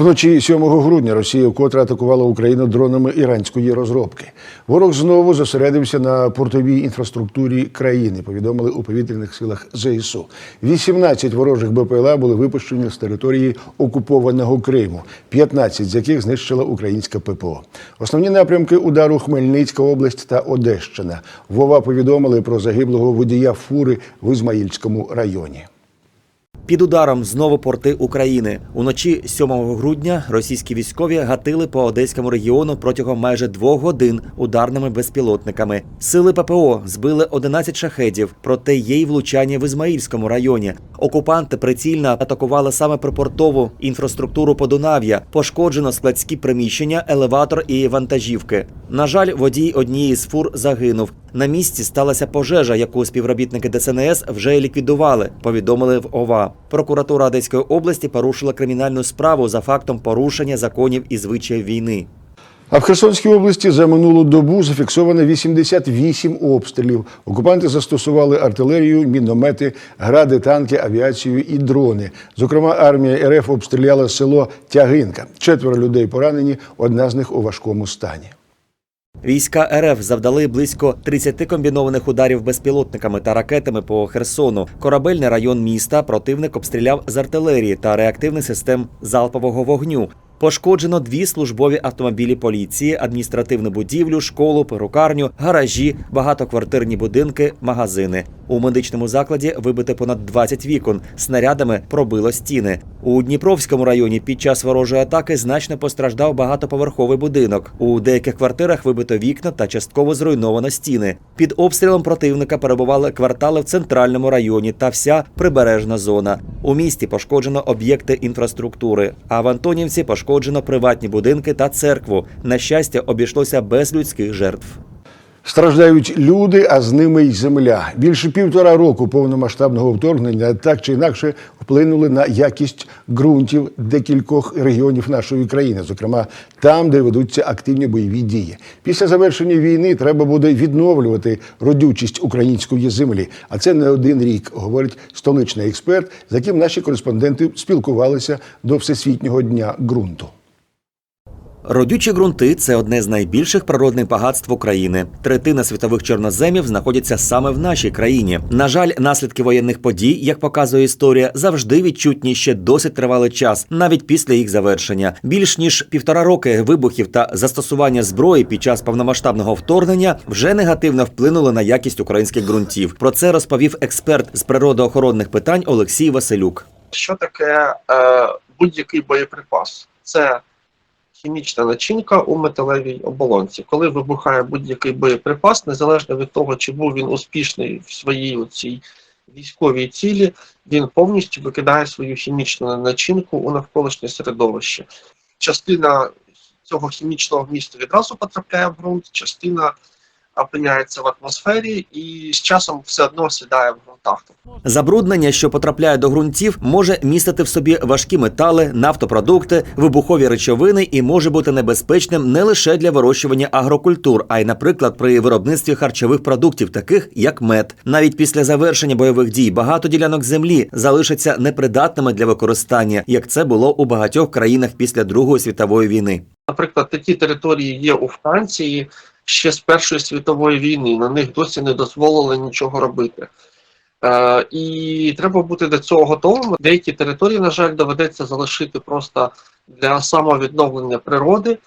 Вночі 7 грудня Росія вкотре атакувала Україну дронами іранської розробки. Ворог знову зосередився на портовій інфраструктурі країни. Повідомили у повітряних силах ЗСУ. 18 ворожих БПЛА були випущені з території окупованого Криму, 15 з яких знищила українська ППО. Основні напрямки удару Хмельницька область та Одещина. Вова повідомили про загиблого водія фури в Ізмаїльському районі. Під ударом знову порти України. Уночі 7 грудня російські військові гатили по одеському регіону протягом майже двох годин ударними безпілотниками. Сили ППО збили 11 шахедів, проте є й влучання в Ізмаїльському районі. Окупанти прицільно атакували саме припортову інфраструктуру Подунав'я. Пошкоджено складські приміщення, елеватор і вантажівки. На жаль, водій однієї з фур загинув. На місці сталася пожежа, яку співробітники ДСНС вже ліквідували. Повідомили в ОВА. Прокуратура Одеської області порушила кримінальну справу за фактом порушення законів і звичаїв війни. А в Херсонській області за минулу добу зафіксовано 88 обстрілів. Окупанти застосували артилерію, міномети, гради, танки, авіацію і дрони. Зокрема, армія РФ обстріляла село Тягинка. Четверо людей поранені, одна з них у важкому стані. Війська РФ завдали близько 30 комбінованих ударів безпілотниками та ракетами по Херсону. Корабельний район міста противник обстріляв з артилерії та реактивних систем залпового вогню. Пошкоджено дві службові автомобілі поліції, адміністративну будівлю, школу, перукарню, гаражі, багатоквартирні будинки, магазини. У медичному закладі вибито понад 20 вікон. Снарядами пробило стіни. У Дніпровському районі під час ворожої атаки значно постраждав багатоповерховий будинок. У деяких квартирах вибито вікна та частково зруйновано стіни. Під обстрілом противника перебували квартали в центральному районі та вся прибережна зона. У місті пошкоджено об'єкти інфраструктури. А в Антонівці пошкоджено приватні будинки та церкву. На щастя, обійшлося без людських жертв. Страждають люди, а з ними й земля. Більше півтора року повномасштабного вторгнення так чи інакше вплинули на якість ґрунтів декількох регіонів нашої країни, зокрема там, де ведуться активні бойові дії. Після завершення війни треба буде відновлювати родючість української землі. А це не один рік, говорить столичний експерт, з яким наші кореспонденти спілкувалися до Всесвітнього дня ґрунту. Родючі ґрунти це одне з найбільших природних багатств України. Третина світових чорноземів знаходяться саме в нашій країні. На жаль, наслідки воєнних подій, як показує історія, завжди відчутні ще досить тривалий час, навіть після їх завершення. Більш ніж півтора роки вибухів та застосування зброї під час повномасштабного вторгнення вже негативно вплинули на якість українських ґрунтів. Про це розповів експерт з природоохоронних питань Олексій Василюк. Що таке е, будь-який боєприпас? Це хімічна начинка у металевій оболонці. Коли вибухає будь-який боєприпас, незалежно від того, чи був він успішний в своїй цій військовій цілі, він повністю викидає свою хімічну начинку у навколишнє середовище. Частина цього хімічного вмісту відразу потрапляє в ґрунт, частина опиняється в атмосфері і з часом все одно сідає в ґрунтах. Забруднення, що потрапляє до ґрунтів, може містити в собі важкі метали, нафтопродукти, вибухові речовини і може бути небезпечним не лише для вирощування агрокультур, а й, наприклад, при виробництві харчових продуктів, таких як мед. Навіть після завершення бойових дій багато ділянок землі залишаться непридатними для використання, як це було у багатьох країнах після Другої світової війни. Наприклад, такі території є у Франції ще з Першої світової війни. На них досі не дозволили нічого робити. Е, і треба бути до цього готовими. Деякі території, на жаль, доведеться залишити просто для самовідновлення природи,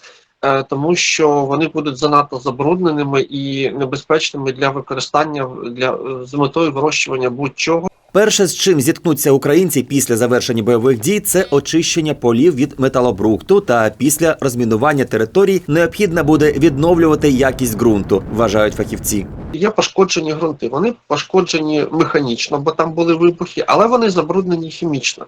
е, тому що вони будуть занадто забрудненими і небезпечними для використання для з метою вирощування будь-чого. Перше, з чим зіткнуться українці після завершення бойових дій, це очищення полів від металобрухту. Та після розмінування територій необхідно буде відновлювати якість ґрунту, вважають фахівці. Є пошкоджені ґрунти. Вони пошкоджені механічно, бо там були вибухи, але вони забруднені хімічно.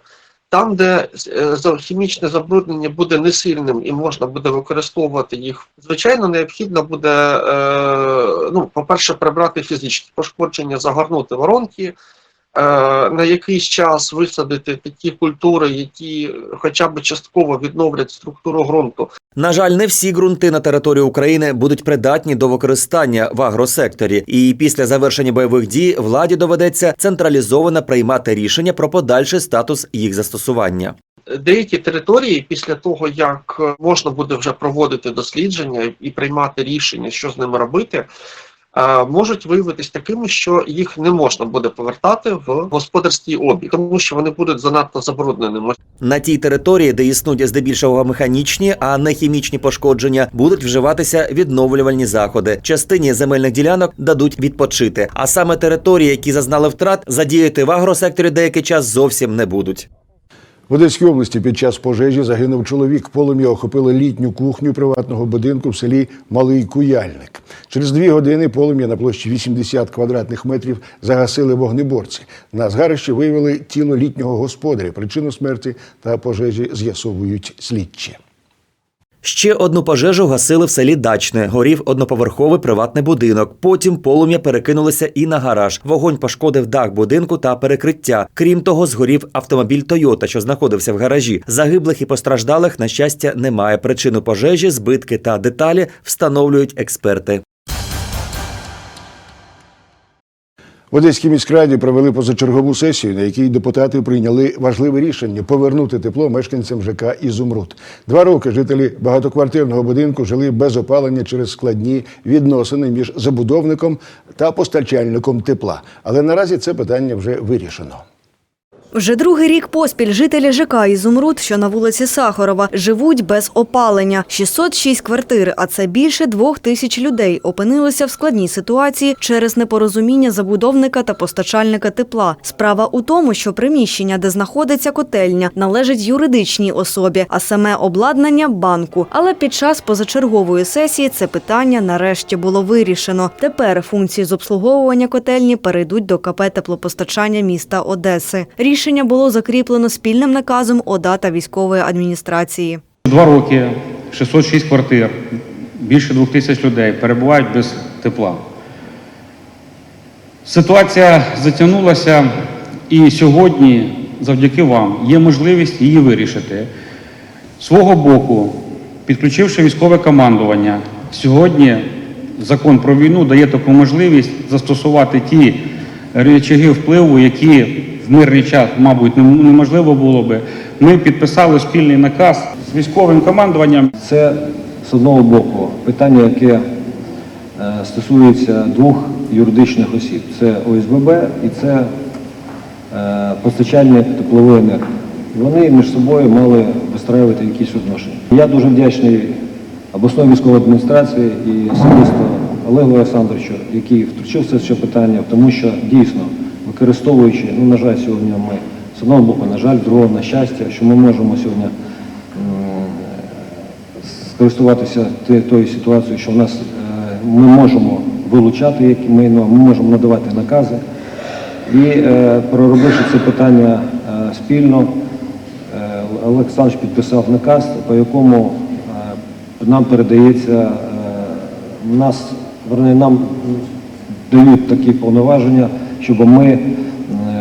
Там, де е, хімічне забруднення буде несильним і можна буде використовувати їх, звичайно, необхідно буде, е, ну, по-перше, прибрати фізичні пошкодження, загорнути воронки, на якийсь час висадити такі культури, які хоча б частково відновлять структуру ґрунту. На жаль, не всі ґрунти на території України будуть придатні до використання в агросекторі, і після завершення бойових дій владі доведеться централізовано приймати рішення про подальший статус їх застосування. Деякі території, після того як е, можна буде вже проводити дослідження і приймати рішення, що з ними робити, е, можуть виявитись такими, що їх не можна буде повертати в господарський обіг, тому що вони будуть занадто забрудненими. На тій території, де існують здебільшого механічні, а не хімічні пошкодження, будуть вживатися відновлювальні заходи. Частині земельних ділянок дадуть відпочити. А саме території, які зазнали втрат, задіяти в агросекторі деякий час зовсім не будуть. В Одеській області під час пожежі загинув чоловік. Полум'я охопило літню кухню приватного будинку в селі Малий Куяльник. Через дві години полум'я на площі 80 квадратних метрів загасили вогнеборці. На згарищі виявили тіло літнього господаря. Причину смерті та пожежі з'ясовують слідчі. Ще одну пожежу гасили в селі Дачне. Горів одноповерховий приватний будинок. Потім полум'я перекинулося і на гараж. Вогонь пошкодив дах будинку та перекриття. Крім того, згорів автомобіль Тойота, що знаходився в гаражі. Загиблих і постраждалих, на щастя, немає. Причину пожежі, збитки та деталі встановлюють експерти. В Одеській міськраді провели позачергову сесію, на якій депутати прийняли важливе рішення повернути тепло мешканцям ЖК Ізумруд. Два роки жителі багатоквартирного будинку жили без опалення через складні відносини між забудовником та постачальником тепла. Але наразі це питання вже вирішено. Вже другий рік поспіль жителі ЖК «Ізумруд», що на вулиці Сахарова, живуть без опалення. 606 квартир, а це більше двох тисяч людей, опинилися в складній ситуації через непорозуміння забудовника та постачальника тепла. Справа у тому, що приміщення, де знаходиться котельня, належить юридичній особі, а саме обладнання – банку. Але під час позачергової сесії це питання нарешті було вирішено. Тепер функції з обслуговування котельні перейдуть до КП теплопостачання міста Одеси. Було закріплено спільним наказом ОДА та військової адміністрації. Два роки 606 квартир, більше двох тисяч людей перебувають без тепла. Ситуація затягнулася, і сьогодні, завдяки вам, є можливість її вирішити. Свого боку, підключивши військове командування, сьогодні закон про війну дає таку можливість застосувати ті речаги впливу, які в мирний час, мабуть, неможливо було би. Ми підписали спільний наказ з військовим командуванням. Це з одного боку питання, яке е, стосується двох юридичних осіб. Це ОСББ і це е, постачальник теплової енергії. Вони між собою мали вистраювати якісь відношення. Я дуже вдячний обласної військової адміністрації і особисто Олегу Олександровичу, який втручився в це питання, тому що дійсно використовуючи, ну на жаль, сьогодні ми з одного боку, на жаль, другого на щастя, що ми можемо сьогодні скористуватися тою ситуацією, що в нас е, ми можемо вилучати які майно, ми можемо надавати накази. І е, проробивши це питання е, спільно, Олександр підписав наказ, по якому нам передається, нас, нам дають такі повноваження, щоб ми е,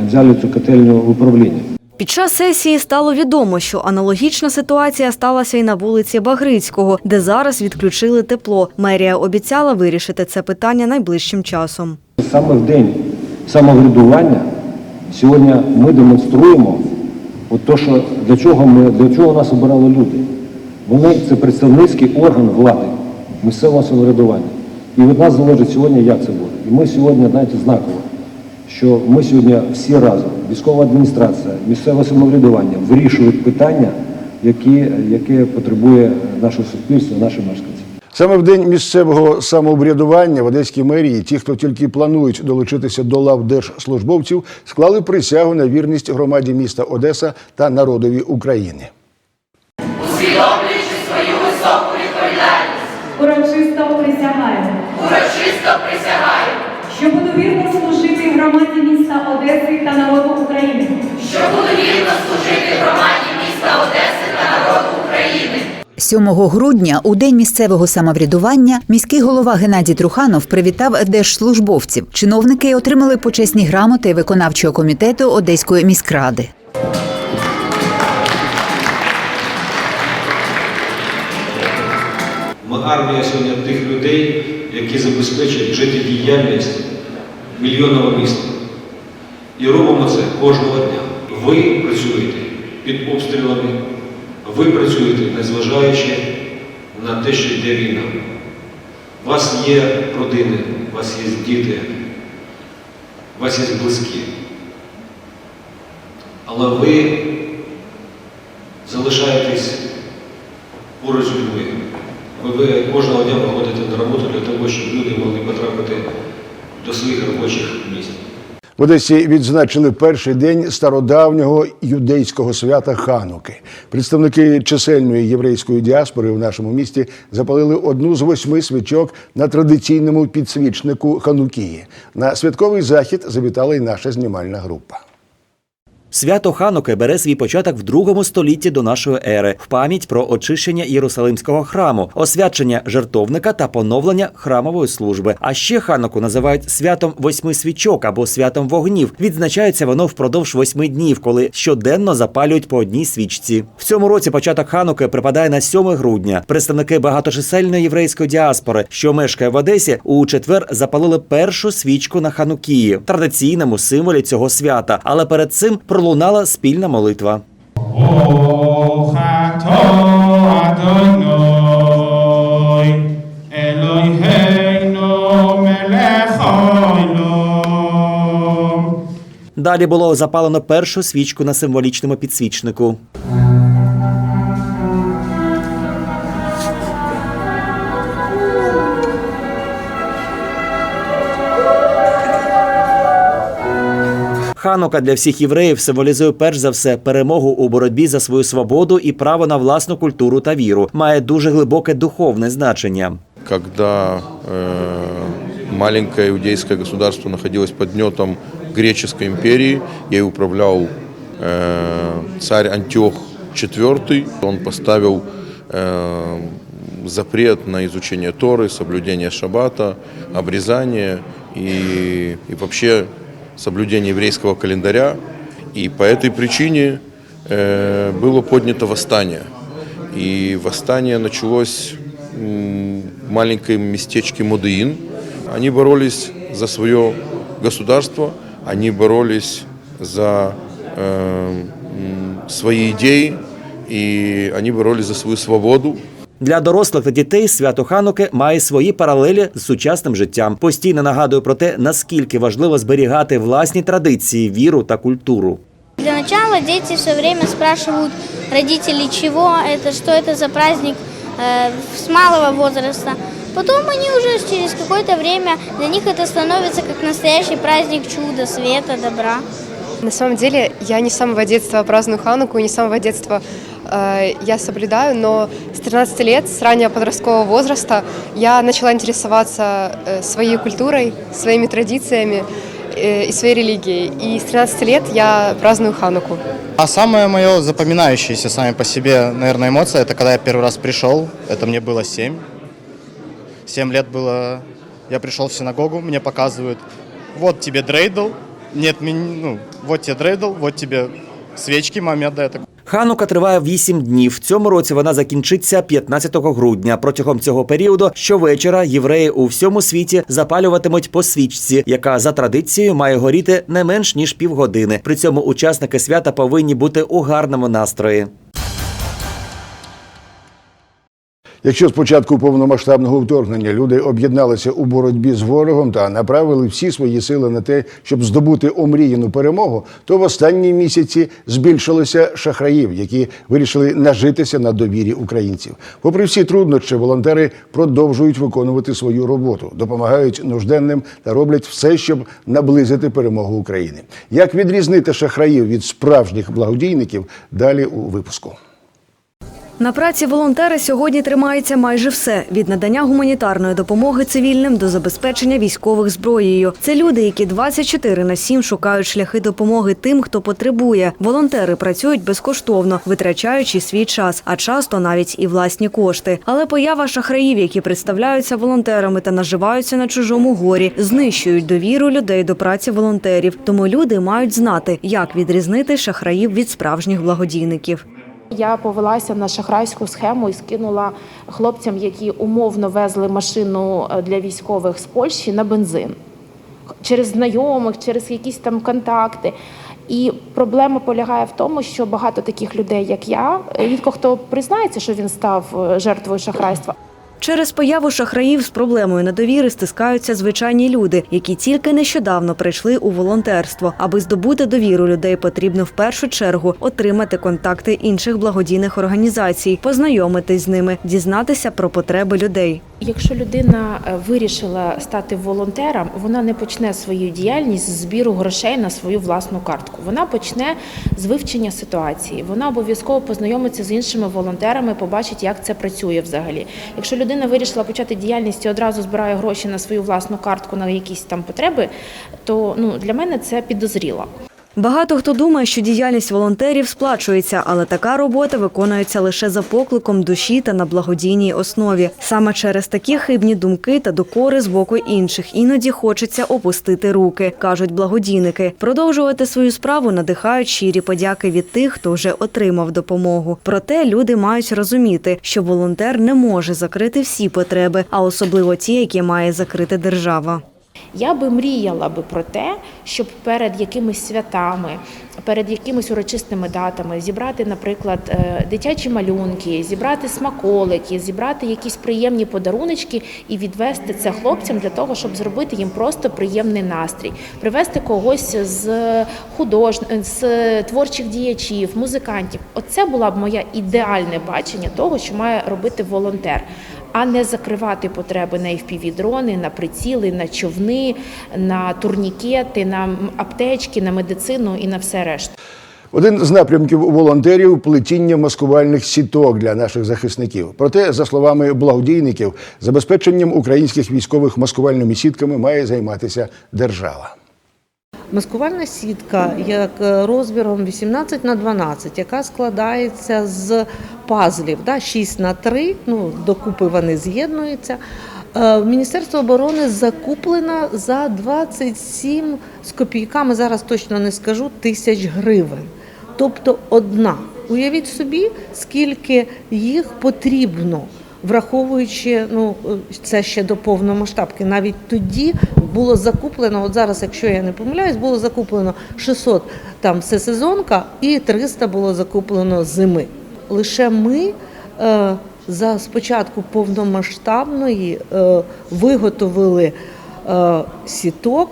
взяли цю котельню в управління. Під час сесії стало відомо, що аналогічна ситуація сталася і на вулиці Багрицького, де зараз відключили тепло. Мерія обіцяла вирішити це питання найближчим часом. Саме в день самоврядування сьогодні ми демонструємо от то, що для чого ми для чого нас обирали люди. Вони це представницький орган влади, місцевого самоврядування. І від нас залежить сьогодні, як це буде. І ми сьогодні, знаєте, знаково, що ми сьогодні всі разом, військова адміністрація, місцеве самоврядування, вирішують питання, які, яке потребує наше суспільство, наші мешканці. Саме в день місцевого самоврядування в Одеській мерії ті, хто тільки планують долучитися до лав держслужбовців, склали присягу на вірність громаді міста Одеса та народові України. Усвідомлюючи свою високу відповідальність. Урочисто присягаю. Урочисто присягаю. Що буду вірно служити громаді міста Одеси та народу України. 7 грудня, у день місцевого самоврядування, міський голова Геннадій Труханов привітав держслужбовців. Чиновники отримали почесні грамоти виконавчого комітету Одеської міськради. Ми армія сьогодні тих людей, які забезпечують життєдіяльність мільйонного міста. І робимо це кожного дня. Ви працюєте під обстрілами, ви працюєте, незважаючи на те, що йде війна. У вас є родини, у вас є діти, у вас є близькі. Але ви залишаєтесь поруч людьми. Ви кожного дня виходите на роботу для того, щоб люди могли потрапити до своїх робочих місць. В Одесі відзначили перший день стародавнього юдейського свята Хануки. Представники чисельної єврейської діаспори в нашому місті запалили одну з восьми свічок на традиційному підсвічнику Ханукії. На святковий захід завітала й наша знімальна група. Свято Хануки бере свій початок в другому столітті до нашої ери в пам'ять про очищення Єрусалимського храму, освячення жертовника та поновлення храмової служби. А ще Хануку називають святом восьми свічок або святом вогнів. Відзначається воно впродовж восьми днів, коли щоденно запалюють по одній свічці. В цьому році початок Хануки припадає на 7 грудня. Представники багаточисельної єврейської діаспори, що мешкає в Одесі, у четвер запалили першу свічку на Ханукії, традиційному символі цього свята. Але перед цим пролунала спільна молитва. Далі було запалено першу свічку на символічному підсвічнику. Ханука для всіх євреїв символізує перш за все перемогу у боротьбі за свою свободу і право на власну культуру та віру. Має дуже глибоке духовне значення. когда э, маленькое иудейское государство находилось под гнетом греческой империи, ей управлял э, царь Антиох IV. Он поставил э, запрет на изучение Торы, соблюдение шаббата, обрезание и, и вообще соблюдение еврейского календаря. И по этой причине э, было поднято восстание. И восстание началось в маленьком местечке Мудеин. Они боролись за свое государство, они боролись за э, свои идеи, и они боролись за свою свободу. Для дорослих та дітей свято Хануки має свої паралелі з сучасним життям. Постійно нагадує про те, наскільки важливо зберігати власні традиції, віру та культуру. Для начала дети все время спрашивают родителей, чего это, что это за праздник э, с малого возраста. Потом они уже через какое-то время, для них это становится как настоящий праздник чуда, света, добра. На самом деле, я не с самого детства праздную Хануку, и не с самого детства э, я соблюдаю, но с 13 лет, с раннего подросткового возраста, я начала интересоваться э, своей культурой, своими традициями э, и своей религией. И с 13 лет я праздную Хануку. А самое мое запоминающееся сами по себе, наверное, эмоция, это когда я первый раз пришел, это мне было 7. 7 лет было, я пришел в синагогу, мне показывают, вот тебе дрейдл, нет, ну, вот тебе дрейдл, вот тебе свечки маме отдай. Ханука триває 8 днів. В цьому році вона закінчиться 15 грудня. Протягом цього періоду щовечора євреї у всьому світі запалюватимуть по свічці, яка за традицією має горіти не менш ніж півгодини. При цьому учасники свята повинні бути у гарному настрої. Якщо з початку повномасштабного вторгнення люди об'єдналися у боротьбі з ворогом та направили всі свої сили на те, щоб здобути омріяну перемогу, то в останні місяці збільшилося шахраїв, які вирішили нажитися на довірі українців. Попри всі труднощі, волонтери продовжують виконувати свою роботу, допомагають нужденним та роблять все, щоб наблизити перемогу України. Як відрізнити шахраїв від справжніх благодійників? Далі у випуску. На праці волонтера сьогодні тримається майже все від надання гуманітарної допомоги цивільним до забезпечення військових зброєю. Це люди, які 24 на 7 шукають шляхи допомоги тим, хто потребує. Волонтери працюють безкоштовно, витрачаючи свій час, а часто навіть і власні кошти. Але поява шахраїв, які представляються волонтерами та наживаються на чужому горі, знищують довіру людей до праці волонтерів. Тому люди мають знати, як відрізнити шахраїв від справжніх благодійників. Я повелася на шахрайську схему і скинула хлопцям, які умовно везли машину е, для військових з Польщі на бензин через знайомих, через якісь там контакти. І проблема полягає в тому, що багато таких людей, як я, рідко хто признається, що він став е, жертвою шахрайства. Через появу шахраїв з проблемою недовіри стискаються звичайні люди, які тільки нещодавно прийшли у волонтерство. Аби здобути довіру людей, потрібно в першу чергу отримати контакти інших благодійних організацій, познайомитись з ними, дізнатися про потреби людей. Якщо людина е, вирішила стати волонтером, вона не почне свою діяльність з збіру грошей на свою власну картку. Вона почне з вивчення ситуації. Вона обов'язково познайомиться з іншими волонтерами, побачить, як це працює взагалі. Якщо людина вирішила почати діяльність і одразу збирає гроші на свою власну картку на якісь там потреби, то ну для мене це підозріло. Багато хто думає, що діяльність волонтерів сплачується, але така робота виконується лише за покликом душі та на благодійній основі. Саме через такі хибні думки та докори з боку інших іноді хочеться опустити руки, кажуть благодійники. Продовжувати свою справу надихають щирі подяки від тих, хто вже отримав допомогу. Проте люди мають розуміти, що волонтер не може закрити всі потреби, а особливо ті, які має закрити держава. Я би мріяла би про те, щоб перед якимись святами, перед якимись урочистими датами зібрати, наприклад, е, дитячі малюнки, зібрати смаколики, зібрати якісь приємні подаруночки і відвести це хлопцям для того, щоб зробити їм просто приємний настрій, привезти когось з худож... з творчих діячів, музикантів. Оце була б моє ідеальне бачення того, що має робити волонтер а не закривати потреби на FPV-дрони, на приціли, на човни, на турнікети, на аптечки, на медицину і на все решта. Один з напрямків волонтерів плетіння маскувальних сіток для наших захисників. Проте, за словами благодійників, забезпеченням українських військових маскувальними сітками має займатися держава. Маскувальна сітка як е, розміром 18 на 12, яка складається з пазлів, да, 6 на 3, ну, докупи вони з'єднуються. Е, Міністерство оборони закуплена за 27 з копійками, зараз точно не скажу, тисяч гривень. Тобто одна. Уявіть собі, скільки їх потрібно враховуючи, ну це ще до повномасштабки. Навіть тоді було закуплено. От зараз, якщо я не помиляюсь, було закуплено 600 там всесезонка і 300 було закуплено зими. Лише ми е, за спочатку повномасштабної е, виготовили е, сіток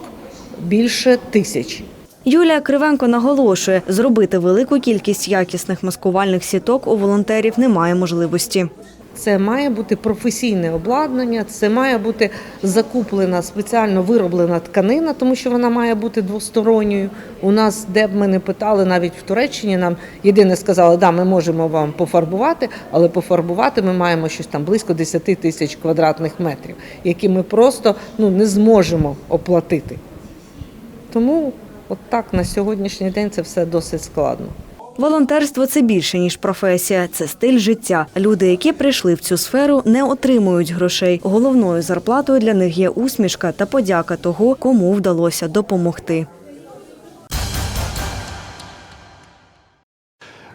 більше тисячі. Юлія Кривенко наголошує, зробити велику кількість якісних маскувальних сіток у волонтерів немає можливості. Це має бути професійне обладнання, це має бути закуплена спеціально вироблена тканина, тому що вона має бути двосторонньою. У нас, де б ми не питали, навіть в Туреччині нам єдине сказали, да, ми можемо вам пофарбувати, але пофарбувати ми маємо щось там близько 10 тисяч квадратних метрів, які ми просто ну, не зможемо оплатити. Тому от так на сьогоднішній день це все досить складно. Волонтерство це більше ніж професія, це стиль життя. Люди, які прийшли в цю сферу, не отримують грошей. Головною зарплатою для них є усмішка та подяка того, кому вдалося допомогти.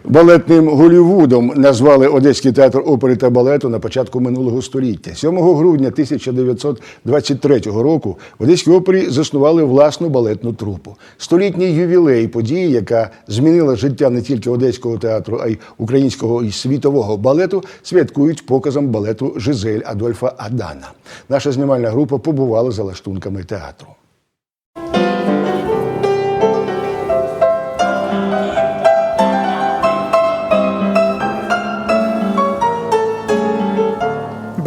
Балетним Голівудом назвали Одеський театр опери та балету на початку минулого століття. 7 грудня 1923 року в Одеській опері заснували власну балетну трупу. Столітній ювілей події, яка змінила життя не тільки одеського театру, а й українського і світового балету, святкують показом балету Жизель Адольфа Адана. Наша знімальна група побувала за лаштунками театру.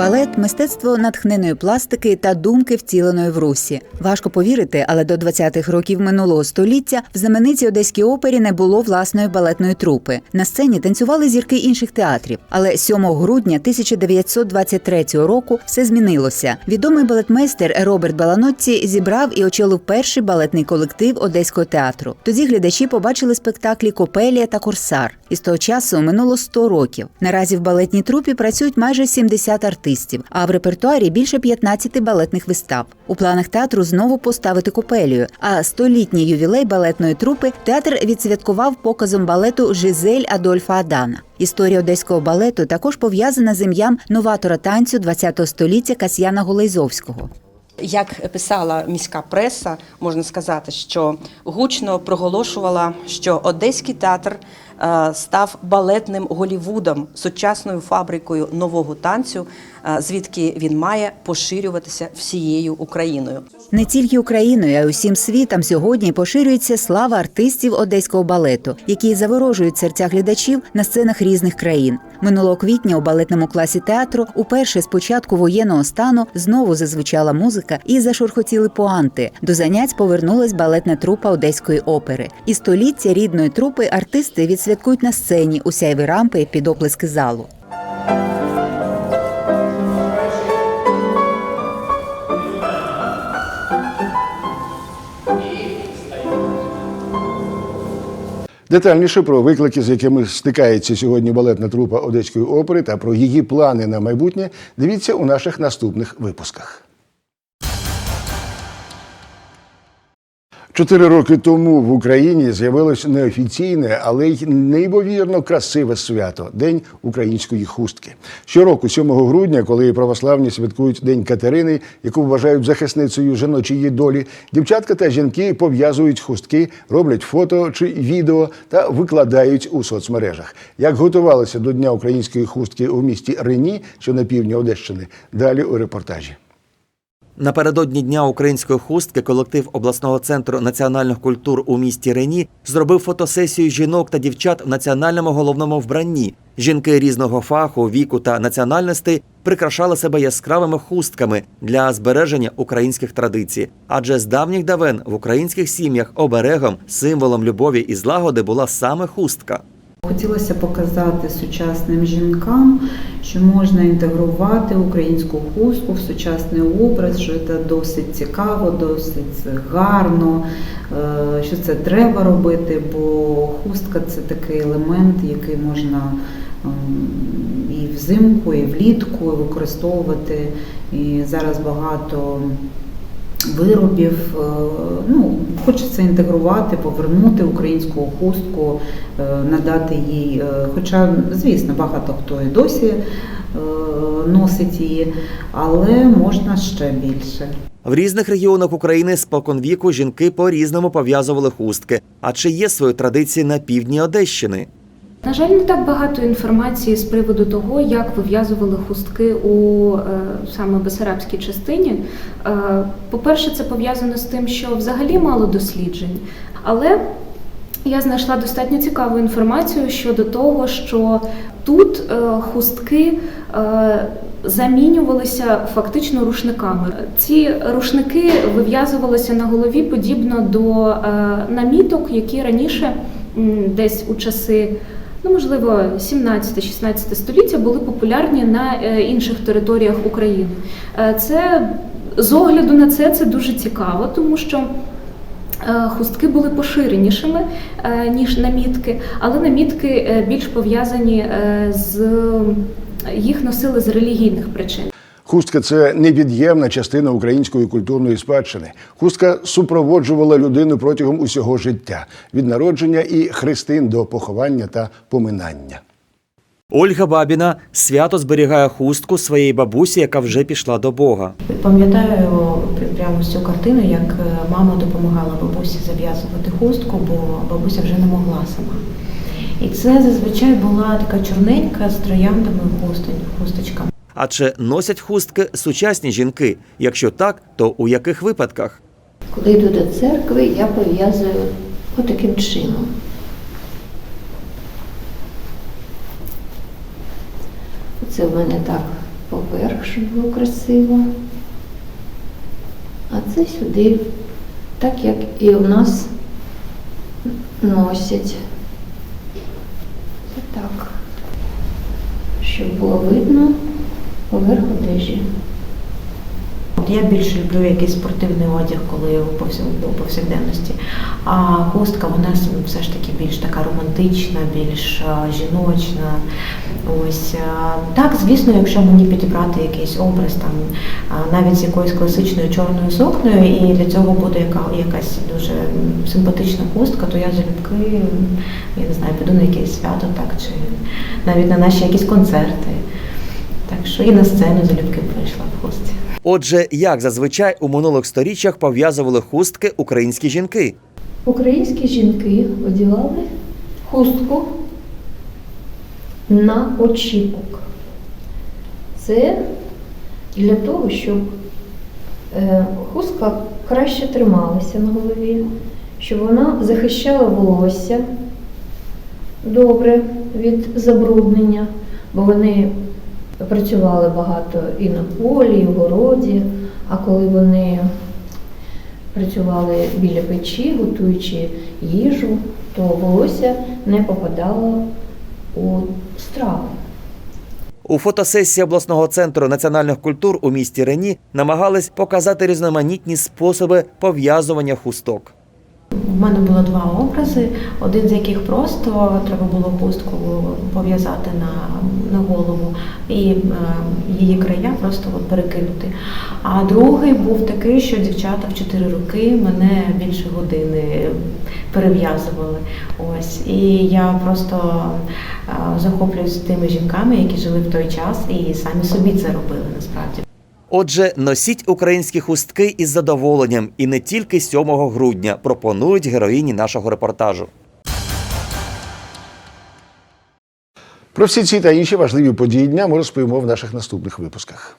Балет мистецтво натхненої пластики та думки, втіленої в русі. Важко повірити, але до 20-х років минулого століття в знаменитій одеській опері не було власної балетної трупи. На сцені танцювали зірки інших театрів. Але 7 грудня 1923 року все змінилося. Відомий балетмейстер Роберт Баланотці зібрав і очолив перший балетний колектив одеського театру. Тоді глядачі побачили спектаклі Копелія та Корсар. І з того часу минуло 100 років. Наразі в балетній трупі працюють майже 70 артистів, а в репертуарі більше 15 балетних вистав. У планах театру знову поставити копелію. А столітній ювілей балетної трупи театр відсвяткував показом балету Жизель Адольфа Адана. Історія одеського балету також пов'язана з ім'ям новатора танцю ХХ століття Касьяна Голейзовського. Як писала міська преса, можна сказати, що гучно проголошувала, що одеський театр е, став балетним Голівудом, сучасною фабрикою нового танцю, е, звідки він має поширюватися всією Україною. Не тільки Україною, а й усім світом сьогодні поширюється слава артистів одеського балету, які заворожують серця глядачів на сценах різних країн. Минулого квітня у балетному класі театру уперше з початку воєнного стану знову зазвучала музика і зашурхотіли поанти. До занять повернулась балетна трупа одеської опери. І століття рідної трупи артисти відсвяткують на сцені у сяйві рампи під оплески залу. Детальніше про виклики, з якими стикається сьогодні балетна трупа Одеської опери та про її плани на майбутнє, дивіться у наших наступних випусках. Чотири роки тому в Україні з'явилось неофіційне, але й неймовірно красиве свято День української хустки. Щороку, 7 грудня, коли православні святкують День Катерини, яку вважають захисницею жіночої долі, дівчатка та жінки пов'язують хустки, роблять фото чи відео та викладають у соцмережах. Як готувалися до Дня української хустки у місті Рені, що на півдні Одещини, далі у репортажі. Напередодні дня української хустки колектив обласного центру національних культур у місті Рені зробив фотосесію жінок та дівчат в національному головному вбранні. Жінки різного фаху, віку та національностей прикрашали себе яскравими хустками для збереження українських традицій. Адже з давніх давен в українських сім'ях оберегом, символом любові і злагоди була саме хустка. Хотілося показати сучасним жінкам, що можна інтегрувати українську хустку в сучасний образ, що це досить цікаво, досить гарно, е, що це треба робити, бо хустка це такий елемент, який можна ем, і взимку, і влітку використовувати. І зараз багато виробів. е, Ну, хочеться інтегрувати, повернути українську хустку, е, надати їй. е, Хоча, звісно, багато хто і досі носить її, але можна ще більше. В різних регіонах України споконвіку жінки по-різному пов'язували хустки. А чи є свої традиції на півдні Одещини? На жаль, не так багато інформації з приводу того, як вив'язували хустки у е, саме Бесарабській частині. Е, по-перше, це пов'язано з тим, що взагалі мало досліджень, але я знайшла достатньо цікаву інформацію щодо того, що тут е, хустки замінювалися фактично рушниками. Ці рушники вив'язувалися на голові подібно до наміток, які раніше десь у часи. Ну, можливо, 17-16 століття були популярні на е, інших територіях України. Е, Це з огляду на це це дуже цікаво, тому що Е, Хустки були поширенішими ніж намітки, але намітки більш пов'язані з їх носили з релігійних причин. Хустка це невід'ємна частина української культурної спадщини. Хустка супроводжувала людину протягом усього життя від народження і хрестин до поховання та поминання. Ольга Бабіна свято зберігає хустку своєї бабусі, яка вже пішла до Бога. Пам'ятаю прямо цю картину, як е, мама допомагала бабусі зав'язувати хустку, бо бабуся вже не могла сама. І це зазвичай була така чорненька з трояндами хусточка. А чи носять хустки сучасні жінки? Якщо так, то у яких випадках? Коли йду до церкви, я пов'язую отаким чином. Це в мене так поверх, щоб було красиво. А це сюди, так як і у нас носять. Це так. Щоб було видно поверх одежі. Я більше люблю якийсь спортивний одяг, коли у повсякденності. А хустка вона все ж таки більш така романтична, більш жіночна. Ось так, звісно, якщо мені підібрати якийсь образ там навіть з якоюсь класичною чорною сукнею, і для цього буде яка, якась дуже симпатична хустка, то я залюбки, я не знаю, піду на якесь свято, так чи навіть на наші якісь концерти. Так що і на сцену залюбки прийшла в хустці. Отже, як зазвичай у минулих сторіччях пов'язували хустки українські жінки. Українські жінки одягали хустку на очіпок. Це для того, щоб е, хустка краще трималася на голові, щоб вона захищала волосся добре від забруднення, бо вони працювали багато і на полі, і в городі, а коли вони працювали біля печі, готуючи їжу, то волосся не попадало у страву. У фотосесії обласного центру національних культур у місті Рені намагались показати різноманітні способи пов'язування хусток. У мене було два образи, один з яких просто треба було хустку пов'язати на, на голову і е, її края просто от перекинути. А другий був такий, що дівчата в 4 роки мене більше години перев'язували. Ось і я просто е, захоплююсь тими жінками, які жили в той час і самі собі це робили насправді. Отже, носіть українські хустки із задоволенням і не тільки 7 грудня пропонують героїні нашого репортажу. Про всі ці та інші важливі події дня ми розповімо в наших наступних випусках.